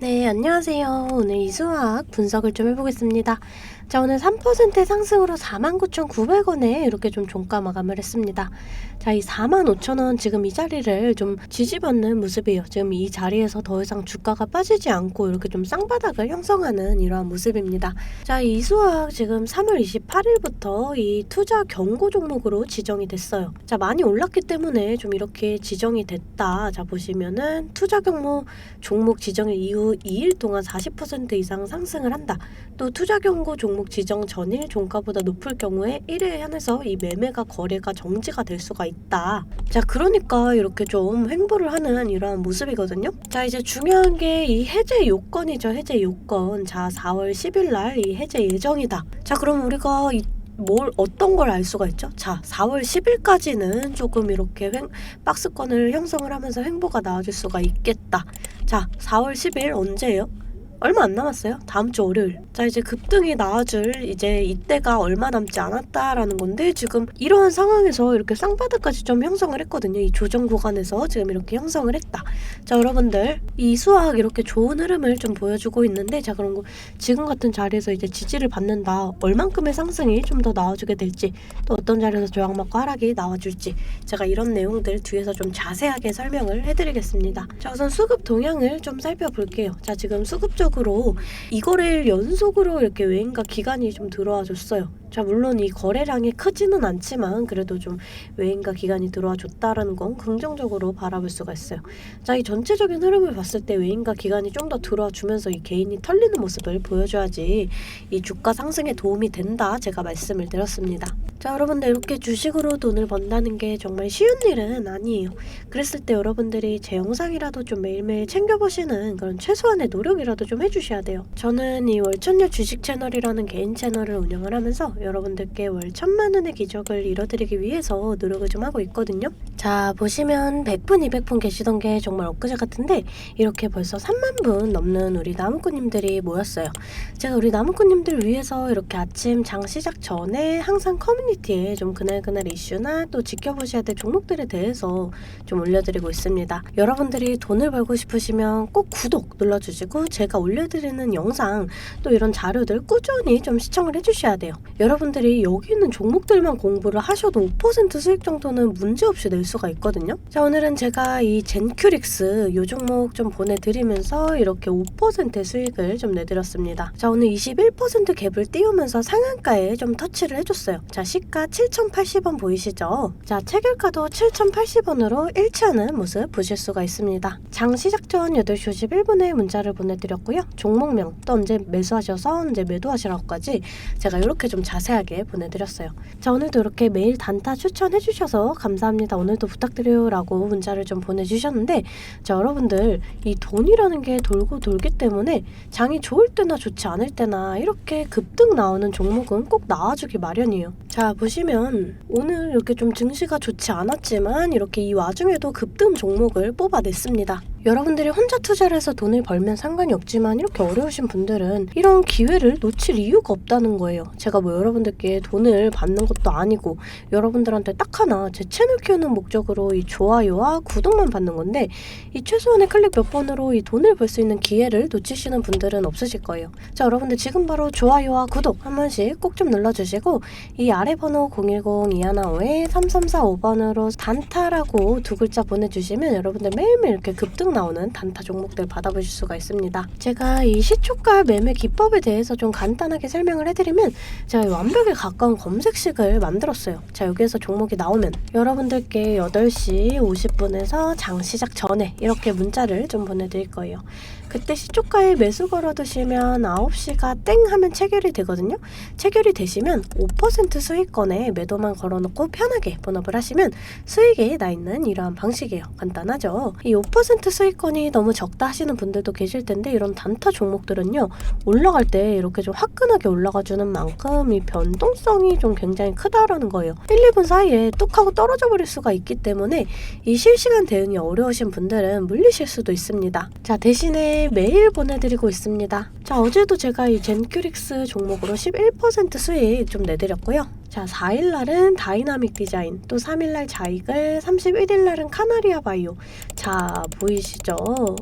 で 안녕하세요. 오늘 이수학 분석을 좀 해보겠습니다. 자, 오늘 3% 상승으로 49,900원에 이렇게 좀 종가 마감을 했습니다. 자, 이 45,000원 지금 이 자리를 좀 지지받는 모습이에요. 지금 이 자리에서 더 이상 주가가 빠지지 않고 이렇게 좀 쌍바닥을 형성하는 이러한 모습입니다. 자, 이 이수학 지금 3월 28일부터 이 투자 경고 종목으로 지정이 됐어요. 자, 많이 올랐기 때문에 좀 이렇게 지정이 됐다. 자, 보시면은 투자 경고 종목 지정일 이후 2일 동안 40% 이상 상승을 한다. 또 투자 경고 종목 지정 전일 종가보다 높을 경우에 1회 한해서 이 매매가 거래가 정지가 될 수가 있다. 자, 그러니까 이렇게 좀 횡보를 하는 이러한 모습이거든요. 자, 이제 중요한 게 이 해제 요건이죠. 해제 요건. 자, 4월 10일 날 이 해제 예정이다. 자, 그럼 우리가 이 뭘 어떤 걸 알 수가 있죠? 자, 4월 10일까지는 조금 이렇게 횡, 박스권을 형성을 하면서 횡보가 나와줄 수가 있겠다. 자, 4월 10일 언제예요? 얼마 안 남았어요. 다음 주 월요일. 자, 이제 급등이 나와줄 이제 이때가 얼마 남지 않았다라는 건데 지금 이러한 상황에서 이렇게 쌍바닥까지 좀 형성을 했거든요. 이 조정 구간에서 지금 이렇게 형성을 했다. 자, 여러분들 이 수학 이렇게 좋은 흐름을 좀 보여주고 있는데 자, 그런 거 지금 같은 자리에서 이제 지지를 받는다. 얼만큼의 상승이 좀 더 나와주게 될지 또 어떤 자리에서 저항받고 하락이 나와줄지 제가 이런 내용들 뒤에서 좀 자세하게 설명을 해드리겠습니다. 자, 우선 수급 동향을 좀 살펴볼게요. 자, 지금 수급 적으로 이거래일 연속으로 이렇게 외인가 기간이 좀 들어와 줬어요. 자, 물론 이 거래량이 크지는 않지만 그래도 좀 외인가 기간이 들어와 줬다라는 건 긍정적으로 바라볼 수가 있어요. 자, 이 전체적인 흐름을 봤을 때 외인가 기간이 좀 더 들어와 주면서 이 개인이 털리는 모습을 보여줘야지 이 주가 상승에 도움이 된다. 제가 말씀을 드렸습니다. 자, 여러분들 이렇게 주식으로 돈을 번다는 게 정말 쉬운 일은 아니에요. 그랬을 때 여러분들이 제 영상이라도 좀 매일매일 챙겨보시는 그런 최소한의 노력이라도 좀 해주셔야 돼요. 저는 이 월천녀 주식 채널이라는 개인 채널을 운영을 하면서 여러분들께 월 천만 원의 기적을 이뤄드리기 위해서 노력을 좀 하고 있거든요. 자, 보시면 100분, 200분 계시던 게 정말 엊그제 같은데 이렇게 벌써 3만 분 넘는 우리 나무꾼님들이 모였어요. 제가 우리 나무꾼님들 위해서 이렇게 아침 장 시작 전에 항상 커뮤니티에 좀 그날그날 이슈나 또 지켜보셔야 될 종목들에 대해서 좀 올려드리고 있습니다. 여러분들이 돈을 벌고 싶으시면 꼭 구독 눌러주시고 제가 올려드리는 영상 또 이런 자료들 꾸준히 좀 시청을 해주셔야 돼요. 여러분들이 여기 있는 종목들만 공부를 하셔도 5% 수익 정도는 문제없이 낼 수가 있거든요. 자 오늘은 제가 이 젠큐릭스 요 종목 좀 보내드리면서 이렇게 5% 수익을 좀 내드렸습니다. 자 오늘 21% 갭을 띄우면서 상한가에 좀 터치를 해줬어요. 자 시가 7,080원 보이시죠? 자 체결가도 7,080원으로 일치하는 모습 보실 수가 있습니다. 장 시작 전 8시 51분에 문자를 보내드렸고요. 종목명 또 언제 매수하셔서 언제 매도하시라고까지 제가 이렇게 좀 자세 하게 보내드렸어요. 자 오늘도 이렇게 매일 단타 추천해주셔서 감사합니다. 오늘도 부탁드려요 라고 문자를 좀 보내주셨는데 자 여러분들 이 돈이라는 게 돌고 돌기 때문에 장이 좋을 때나 좋지 않을 때나 이렇게 급등 나오는 종목은 꼭 나와주기 마련이에요. 자 보시면 오늘 이렇게 좀 증시가 좋지 않았지만 이렇게 이 와중에도 급등 종목을 뽑아냈습니다. 여러분들이 혼자 투자를 해서 돈을 벌면 상관이 없지만 이렇게 어려우신 분들은 이런 기회를 놓칠 이유가 없다는 거예요. 제가 뭐 여러분들께 돈을 받는 것도 아니고 여러분들한테 딱 하나 제 채널 키우는 목적으로 이 좋아요와 구독만 받는 건데 이 최소한의 클릭 몇 번으로 이 돈을 벌 수 있는 기회를 놓치시는 분들은 없으실 거예요. 자 여러분들 지금 바로 좋아요와 구독 한 번씩 꼭 좀 눌러주시고 이 아래 번호 010-215-3345번으로 단타라고 두 글자 보내주시면 여러분들 매일매일 이렇게 급등 나오는 단타 종목들 받아보실 수가 있습니다. 제가 이 시초가 매매 기법에 대해서 좀 간단하게 설명을 해드리면 제가 이 완벽에 가까운 검색식을 만들었어요. 자 여기에서 종목이 나오면 여러분들께 8시 50분에서 장 시작 전에 이렇게 문자를 좀 보내드릴 거예요. 그때 시초가에 매수 걸어두시면 9시가 땡 하면 체결이 되거든요. 체결이 되시면 5% 수익권에 매도만 걸어놓고 편하게 본업을 하시면 수익이 나 있는 이러한 방식이에요. 간단하죠. 이 5% 수익권이 너무 적다 하시는 분들도 계실 텐데 이런 단타 종목들은요. 올라갈 때 이렇게 좀 화끈하게 올라가 주는 만큼 이 변동성이 좀 굉장히 크다라는 거예요. 1, 2분 사이에 뚝 하고 떨어져 버릴 수가 있기 때문에 이 실시간 대응이 어려우신 분들은 물리실 수도 있습니다. 자, 대신에 매일 보내드리고 있습니다. 자, 어제도 제가 이 젠큐릭스 종목으로 11% 수익 좀 내드렸고요. 자, 4일날은 다이나믹 디자인, 또 3일날 자이글, 31일날은 카나리아 바이오. 자, 보이시죠?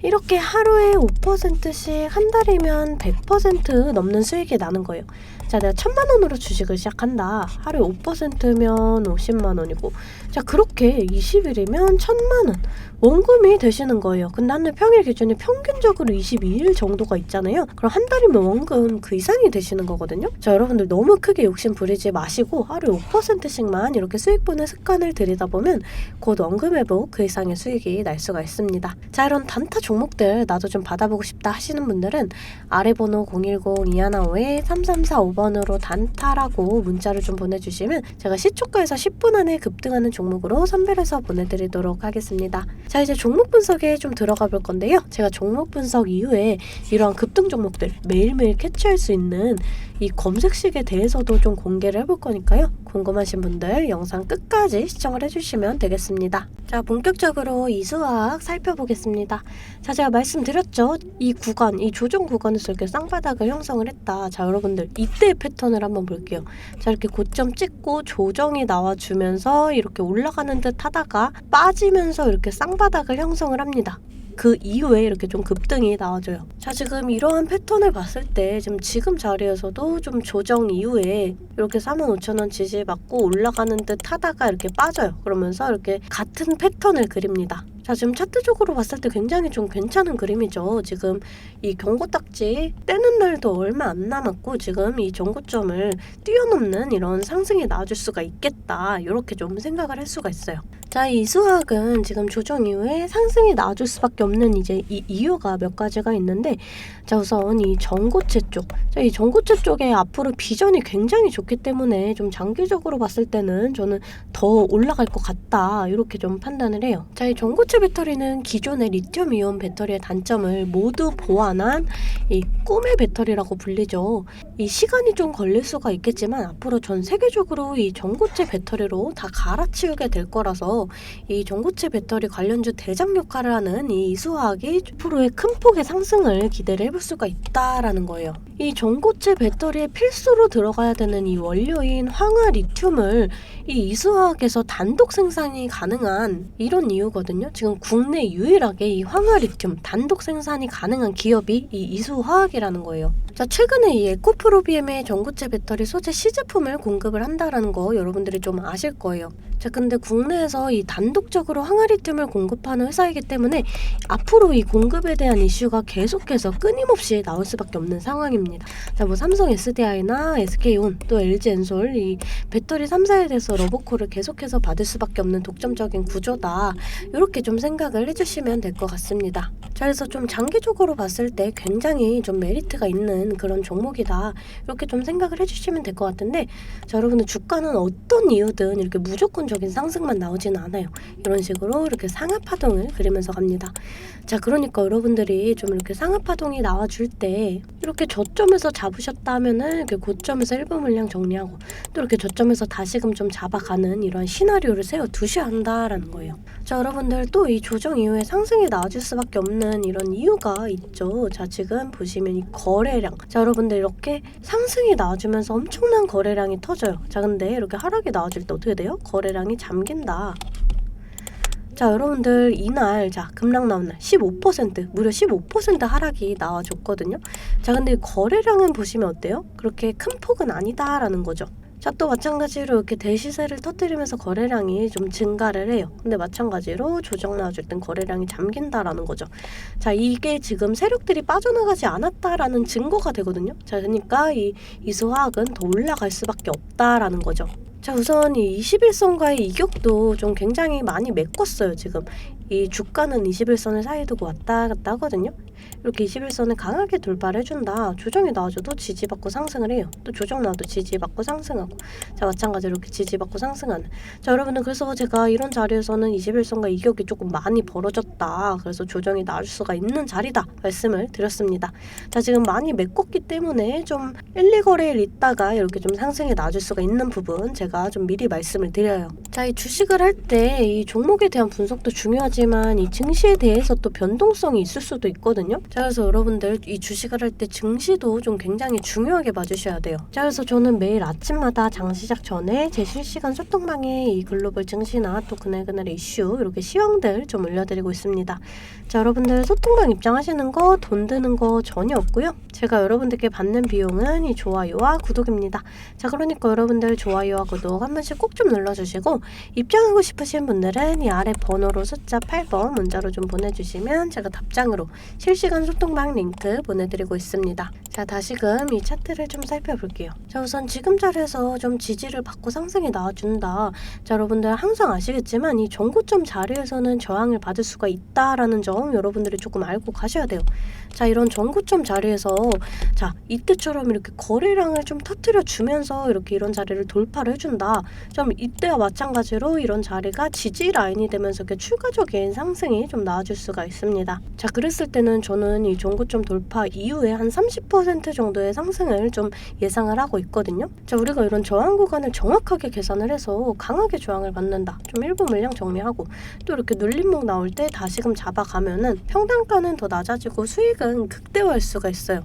이렇게 하루에 5%씩 한 달이면 100% 넘는 수익이 나는 거예요. 자, 내가 천만 원으로 주식을 시작한다. 하루에 5%면 50만 원이고. 자, 그렇게 20일이면 천만 원. 원금이 되시는 거예요. 근데 한달 평일 기준이 평균적으로 22일 정도가 있잖아요. 그럼 한 달이면 원금 그 이상이 되시는 거거든요. 자, 여러분들 너무 크게 욕심 부리지 마시고 하루에 5%씩만 이렇게 수익 보는 습관을 들이다 보면 곧 회복 그 이상의 수익이 날 수가 있습니다. 자, 이런 단타 종목들 나도 좀 받아보고 싶다 하시는 분들은 아래 번호 010-215-3345번으로 단타라고 문자를 좀 보내주시면 제가 시초가에서 10분 안에 급등하는 종목으로 선별해서 보내드리도록 하겠습니다. 자 이제 종목 분석에 좀 들어가 볼 건데요. 제가 종목 분석 이후에 이러한 급등 종목들 매일매일 캐치할 수 있는 이 검색식에 대해서도 좀 공개를 해볼 거니까 요. 궁금하신 분들 영상 끝까지 시청을 해주시면 되겠습니다. 자 본격적으로 이 수학 살펴보겠습니다. 자 제가 말씀드렸죠. 이 구간, 이 조정 구간에서 이렇게 쌍바닥을 형성을 했다. 자 여러분들 이때 패턴을 한번 볼게요. 자 이렇게 고점 찍고 조정이 나와주면서 이렇게 올라가는 듯 하다가 빠지면서 이렇게 쌍바닥을 형성을 합니다. 그 이후에 이렇게 좀 급등이 나와줘요. 자, 지금 이러한 패턴을 봤을 때 지금 지금 자리에서도 좀 조정 이후에 이렇게 45,000원 지지 받고 올라가는 듯 하다가 이렇게 빠져요. 그러면서 이렇게 같은 패턴을 그립니다. 자, 지금 차트적으로 봤을 때 굉장히 좀 괜찮은 그림이죠. 지금 이 경고 딱지 떼는 날도 얼마 안 남았고 지금 이 정고점을 뛰어넘는 이런 상승이 나와줄 수가 있겠다. 이렇게 좀 생각을 할 수가 있어요. 자, 이 수학은 지금 조정 이후에 상승이 나와줄 수밖에 없는 이제 이 이유가 몇 가지가 있는데 자, 우선 이 전고체 쪽. 자, 이 전고체 쪽에 앞으로 비전이 굉장히 좋기 때문에 좀 장기적으로 봤을 때는 저는 더 올라갈 것 같다. 이렇게 좀 판단을 해요. 자, 이 전고체 배터리는 기존의 리튬 이온 배터리의 단점을 모두 보완한 이 꿈의 배터리라고 불리죠. 이 시간이 좀 걸릴 수가 있겠지만 앞으로 전 세계적으로 이 전고체 배터리로 다 갈아치우게 될 거라서 이 전고체 배터리 관련주 대장 역할을 하는 이 이수화학이 앞으로의 큰 폭의 상승을 기대를 해볼 수가 있다라는 거예요. 이 전고체 배터리에 필수로 들어가야 되는 이 원료인 황화 리튬을 이 이수화학에서 단독 생산이 가능한 이런 이유거든요. 지금 국내 유일하게 이 황화 리튬 단독 생산이 가능한 기업이 이 이수화학이라는 거예요. 자, 최근에 이 에코프로비엠의 전고체 배터리 소재 시제품을 공급을 한다라는 거 여러분들이 좀 아실 거예요. 자, 근데 국내에서 이 단독적으로 항아리튬을 공급하는 회사이기 때문에 앞으로 이 공급에 대한 이슈가 계속해서 끊임없이 나올 수밖에 없는 상황입니다. 자, 뭐 삼성 SDI나 SK온 또 LG 엔솔 이 배터리 3사에 대해서 러브콜을 계속해서 받을 수밖에 없는 독점적인 구조다. 이렇게 좀 생각을 해주시면 될 것 같습니다. 자, 그래서 좀 장기적으로 봤을 때 굉장히 좀 메리트가 있는 그런 종목이다. 이렇게 좀 생각을 해주시면 될 것 같은데, 자, 여러분들 주가는 어떤 이유든 이렇게 무조건적인 상승만 나오지는 않아요. 이런 식으로 이렇게 상하 파동을 그리면서 갑니다. 자, 그러니까 여러분들이 좀 이렇게 상하 파동이 나와줄 때 이렇게 저점에서 잡으셨다 하면은 이렇게 고점에서 일부 물량 정리하고 또 이렇게 저점에서 다시금 좀 잡아가는 이런 시나리오를 세워 두셔야 한다라는 거예요. 자, 여러분들 또 이 조정 이후에 상승이 나와줄 수밖에 없는 이런 이유가 있죠. 자, 지금 보시면 이 거래량. 자, 여러분들 이렇게 상승이 나와주면서 엄청난 거래량이 터져요. 자, 근데 이렇게 하락이 나와줄 때 어떻게 돼요? 거래량이 잠긴다. 자 여러분들 이날 자 급락 나온 날 15% 무려 15% 하락이 나와줬거든요 자 근데 거래량은 보시면 어때요? 그렇게 큰 폭은 아니다라는 거죠 자또 마찬가지로 이렇게 대시세를 터뜨리면서 거래량이 좀 증가를 해요. 근데 마찬가지로 조정 나와줄 땐 거래량이 잠긴다라는 거죠. 자 이게 지금 세력들이 빠져나가지 않았다라는 증거가 되거든요. 자 그러니까 이 이수화학은 더 올라갈 수밖에 없다라는 거죠. 자 우선 이 21선과의 이격도 좀 굉장히 많이 메꿨어요 지금 이 주가는 21선을 사이에 두고 왔다 갔다 하거든요. 이렇게 21선을 강하게 돌파를 해준다. 조정이 나와줘도 지지받고 상승을 해요. 또 조정 나와도 지지받고 상승하고. 자 마찬가지로 이렇게 지지받고 상승하는. 자 여러분들 그래서 제가 이런 자리에서는 21선과 이격이 조금 많이 벌어졌다. 그래서 조정이 나올 수가 있는 자리다. 말씀을 드렸습니다. 자 지금 많이 메꿨기 때문에 좀 1, 2거래일 있다가 이렇게 좀 상승이 나줄 수가 있는 부분 제가 좀 미리 말씀을 드려요. 자 이 주식을 할 때 이 종목에 대한 분석도 중요하지 만 이 증시에 대해서 또 변동성이 있을 수도 있거든요 자 그래서 여러분들 이 주식을 할 때 증시도 좀 굉장히 중요하게 봐주셔야 돼요. 자 그래서 저는 매일 아침마다 장 시작 전에 제 실시간 소통방에 이 글로벌 증시나 또 그날그날의 이슈 이렇게 시황들 좀 올려드리고 있습니다. 자 여러분들 소통방 입장하시는 거 돈 드는 거 전혀 없고요. 제가 여러분들께 받는 비용은 이 좋아요와 구독입니다. 자 그러니까 여러분들 좋아요와 구독 한 번씩 꼭 좀 눌러주시고 입장하고 싶으신 분들은 이 아래 번호로 숫자 8번 문자로 좀 보내주시면 제가 답장으로 실시간 소통방 링크 보내드리고 있습니다. 자 다시금 이 차트를 좀 살펴볼게요. 자 우선 지금 자리에서 좀 지지를 받고 상승이 나와준다. 자 여러분들 항상 아시겠지만 이 정고점 자리에서는 저항을 받을 수가 있다라는 점 여러분들이 조금 알고 가셔야 돼요. 자 이런 정고점 자리에서 자 이때처럼 이렇게 거래량을 좀 터트려 주면서 이렇게 이런 자리를 돌파를 해준다. 좀 이때와 마찬가지로 이런 자리가 지지 라인이 되면서 이렇게 추가적인 상승이 좀 나와줄 수가 있습니다. 자 그랬을 때는 저는 이 정고점 돌파 이후에 한 30% 정도의 상승을 좀 예상을 하고 있거든요. 자 우리가 이런 저항 구간을 정확하게 계산을 해서 강하게 저항을 받는다. 좀 일부 물량 정리하고 또 이렇게 눌림목 나올 때 다시금 잡아가면은 평단가는 더 낮아지고 수익 은 극대화할 수가 있어요.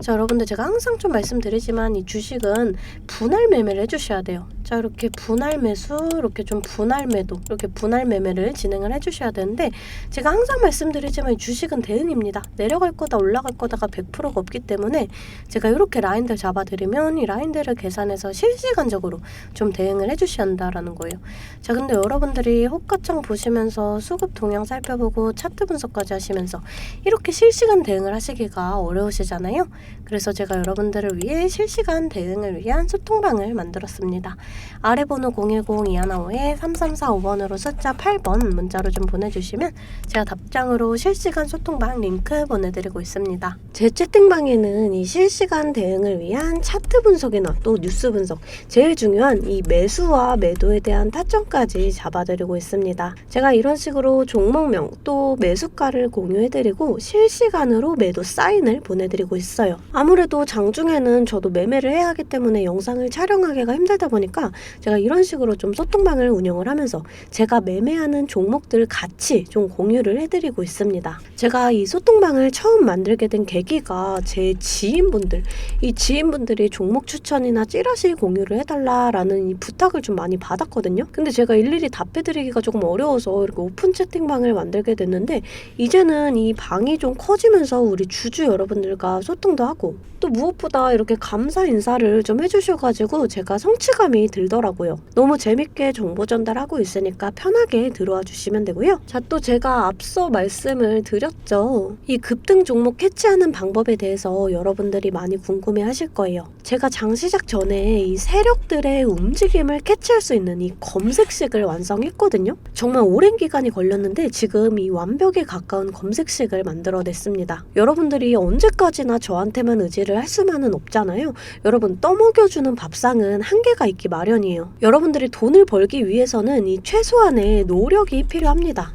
자 여러분들 제가 항상 좀 말씀드리지만 이 주식은 분할 매매를 해주셔야 돼요. 자 이렇게 분할 매수 이렇게 좀 분할 매도 이렇게 분할 매매를 진행을 해주셔야 되는데 제가 항상 말씀드리지만 이 주식은 대응입니다. 내려갈 거다 올라갈 거다가 100%가 없기 때문에 제가 이렇게 라인들 잡아드리면 이 라인들을 계산해서 실시간적으로 좀 대응을 해주셔야 한다라는 거예요. 자 근데 여러분들이 호가창 보시면서 수급 동향 살펴보고 차트 분석까지 하시면서 이렇게 실시간 대응 을 하시기가 어려우시잖아요. 그래서 제가 여러분들을 위해 실시간 대응을 위한 소통방을 만들었습니다. 아래 번호 010-215-3345번으로 숫자 8번 문자로 좀 보내주시면 제가 답장으로 실시간 소통방 링크 보내드리고 있습니다. 제 채팅방에는 이 실시간 대응을 위한 차트 분석이나 또 뉴스 분석, 제일 중요한 이 매수와 매도에 대한 타점까지 잡아드리고 있습니다. 제가 이런 식으로 종목명 또 매수가를 공유해드리고 실시간으로 매도 사인을 보내드리고 있어요. 아무래도 장중에는 저도 매매를 해야 하기 때문에 영상을 촬영하기가 힘들다 보니까 제가 이런 식으로 좀 소통방을 운영을 하면서 제가 매매하는 종목들 같이 좀 공유를 해드리고 있습니다. 제가 이 소통방을 처음 만들게 된 계기가 제 지인분들, 이 지인분들이 종목 추천이나 찌라시 공유를 해달라라는 이 부탁을 좀 많이 받았거든요. 근데 제가 일일이 답해드리기가 조금 어려워서 이렇게 오픈 채팅방을 만들게 됐는데 이제는 이 방이 좀 커지면서 우리 주주 여러분들과 소통도 하고 또 무엇보다 이렇게 감사 인사를 좀 해주셔가지고 제가 성취감이 들더라고요. 너무 재밌게 정보 전달하고 있으니까 편하게 들어와 주시면 되고요. 자, 또 제가 앞서 말씀을 드렸죠. 이 급등 종목 캐치하는 방법에 대해서 여러분들이 많이 궁금해 하실 거예요. 제가 장 시작 전에 이 세력들의 움직임을 캐치할 수 있는 이 검색식을 완성했거든요. 정말 오랜 기간이 걸렸는데 지금 이 완벽에 가까운 검색식을 만들어냈습니다. 여러분들이 언제까지나 저한테만 의지를 할 수만은 없잖아요. 여러분 떠먹여주는 밥상은 한계가 있기 마련이에요. 여러분들이 돈을 벌기 위해서는 이 최소한의 노력이 필요합니다.